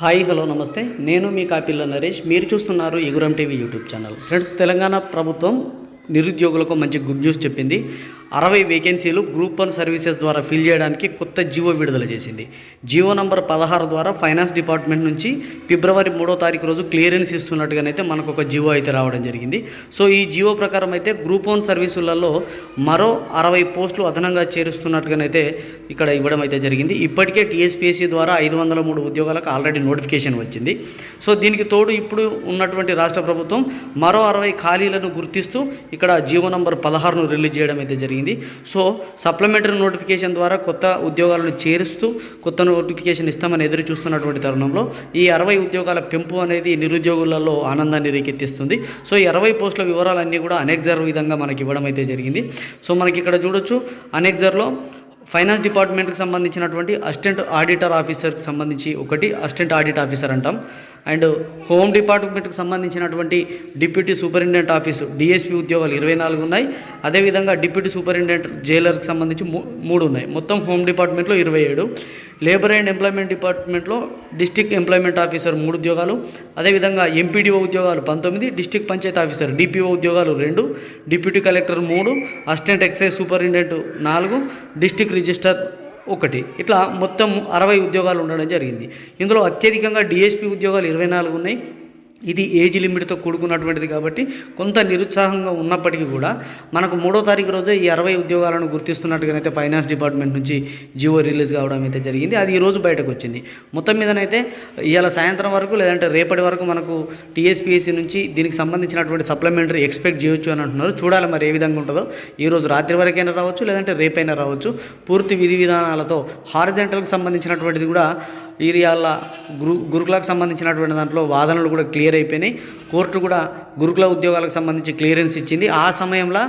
Hi hello నమస్తే. నేను మీ కాపిల్ల నరేష్. మీరు చూస్తున్నారు ఎగురం TV YouTube channel. Friends Telangana ప్రభుత్వం నిరుద్యోగులకు మంచి గుడ్ న్యూస్ చెప్పింది. అరవై వేకెన్సీలు గ్రూప్ వన్ సర్వీసెస్ ద్వారా ఫిల్ చేయడానికి కొత్త జీవో విడుదల చేసింది. జీవో నంబర్ పదహారు ద్వారా ఫైనాన్స్ డిపార్ట్మెంట్ నుంచి ఫిబ్రవరి మూడో తారీఖు రోజు క్లియరెన్స్ ఇస్తున్నట్టుగానైతే మనకు ఒక జీవో అయితే రావడం జరిగింది. సో ఈ జీవో ప్రకారం అయితే గ్రూప్ వన్ సర్వీసులలో మరో అరవై పోస్టులు అదనంగా చేరుస్తున్నట్టుగానైతే ఇక్కడ ఇవ్వడం అయితే జరిగింది. ఇప్పటికే టీఎస్పీఎస్సీ ద్వారా ఐదు వందల మూడు ఉద్యోగాలకు ఆల్రెడీ నోటిఫికేషన్ వచ్చింది. సో దీనికి తోడు ఇప్పుడు ఉన్నటువంటి రాష్ట్ర ప్రభుత్వం మరో అరవై ఖాళీలను గుర్తిస్తూ ఇక్కడ జీవో నంబర్ పదహారును రిలీజ్ చేయడం అయితే జరిగింది. సో సప్లిమెంటరీ నోటిఫికేషన్ ద్వారా కొత్త ఉద్యోగాలను చేరుస్తూ కొత్త నోటిఫికేషన్ ఇస్తామని ఎదురు చూస్తున్నటువంటి తరుణంలో ఈ అరవై ఉద్యోగాల పెంపు అనేది నిరుద్యోగులలో ఆనందాన్ని రేకెత్తిస్తుంది. సో ఈ అరవై పోస్టుల వివరాలన్నీ కూడా అనెక్జర్ విధంగా మనకి ఇవ్వడం అయితే జరిగింది. సో మనకి ఇక్కడ చూడొచ్చు అనెక్జర్లో ఫైనాన్స్ డిపార్ట్మెంట్కి సంబంధించినటువంటి అసిస్టెంట్ ఆడిటర్ ఆఫీసర్కి సంబంధించి ఒకటి అసిస్టెంట్ ఆడిట్ ఆఫీసర్ అంటాం. అండ్ హోమ్ డిపార్ట్మెంట్కి సంబంధించినటువంటి డిప్యూటీ సూపరింటెండెంట్ ఆఫీసు డిఎస్పి ఉద్యోగాలు ఇరవై నాలుగు ఉన్నాయి. అదేవిధంగా డిప్యూటీ సూపరింటెండెంట్ జైలర్కి సంబంధించి మూ- మూడు ఉన్నాయి. మొత్తం హోమ్ డిపార్ట్మెంట్లో ఇరవై ఏడు. లేబర్ అండ్ ఎంప్లాయ్మెంట్ డిపార్ట్మెంట్లో డిస్టిక్ ఎంప్లాయ్మెంట్ ఆఫీసర్ మూడు ఉద్యోగాలు అదేవిధంగా ఎంపీడీఓ ఉద్యోగాలు పంతొమ్మిది డిస్టిక్ పంచాయత్ ఆఫీసర్ డిపిఓ ఉద్యోగాలు రెండు డిప్యూటీ కలెక్టర్ మూడు అసిస్టెంట్ ఎక్సైజ్ సూపరింటెండెంట్ నాలుగు డిస్టిక్ రిజిస్టర్ ఒకటి. ఇట్లా మొత్తం అరవై ఉద్యోగాలు ఉండడం జరిగింది. ఇందులో అత్యధికంగా డిఎస్పి ఉద్యోగాలు ఇరవై నాలుగు ఉన్నాయి. ఇది ఏజ్ లిమిట్తో కూడుకున్నటువంటిది కాబట్టి కొంత నిరుత్సాహంగా ఉన్నప్పటికీ కూడా మనకు మూడో తారీఖు రోజే ఈ అరవై ఉద్యోగాలను గుర్తిస్తున్నట్టుగానైతే ఫైనాన్స్ డిపార్ట్మెంట్ నుంచి జియో రిలీజ్ కావడం అయితే జరిగింది. అది ఈ రోజు బయటకు వచ్చింది. మొత్తం మీదనైతే ఇవాళ సాయంత్రం వరకు లేదంటే రేపటి వరకు మనకు టీఎస్పీఎస్సీ నుంచి దీనికి సంబంధించినటువంటి సప్లిమెంటరీ ఎక్స్పెక్ట్ చేయొచ్చు అని అంటున్నారు. చూడాలి మరి ఏ విధంగా ఉంటుందో. ఈ రోజు రాత్రి వరకైనా రావచ్చు లేదంటే రేపైనా రావచ్చు. పూర్తి విధి విధానాలతో హారిజెంటల్కి సంబంధించినటువంటిది కూడా ఏరియాల గురు గురుకులకు సంబంధించినటువంటి దాంట్లో వాదనలు కూడా క్లియర్ అయిపోయినాయి. కోర్టు కూడా గురుకుల ఉద్యోగాలకు సంబంధించి క్లియరెన్స్ ఇచ్చింది. ఆ సమయంలో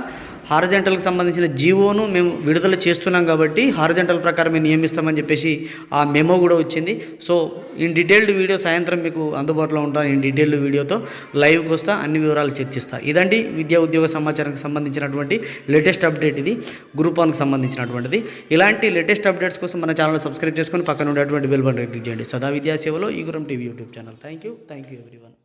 హారజెంటల్కి సంబంధించిన జీవోను మేము విడుదల చేస్తున్నాం కాబట్టి హార్జెంటల్ ప్రకారమే నియమిస్తామని చెప్పేసి ఆ మెమో కూడా వచ్చింది. సో ఇన్ డీటెయిల్డ్ వీడియో సాయంత్రం మీకు అందుబాటులో ఉంటాను. ఇన్ డీటెయిల్డ్ వీడియోతో లైవ్కి వస్తా అన్ని వివరాలు చర్చిస్తా ఇదండి విద్యా ఉద్యోగ సమాచారానికి సంబంధించినటువంటి లేటెస్ట్ అప్డేట్ ఇది. గ్రూప్ వన్కి సంబంధించినటువంటిది. ఇలాంటి లేటెస్ట్ అప్డేట్స్ కోసం మన ఛానల్ సబ్స్క్రైబ్ చేసుకొని పక్కన ఉండేటువంటి బెల్ బటన్ క్లిక్ చేయండి. సదా విద్యా సేవలో ఈ Guram TV YouTube channel. Thank you thank you everyone.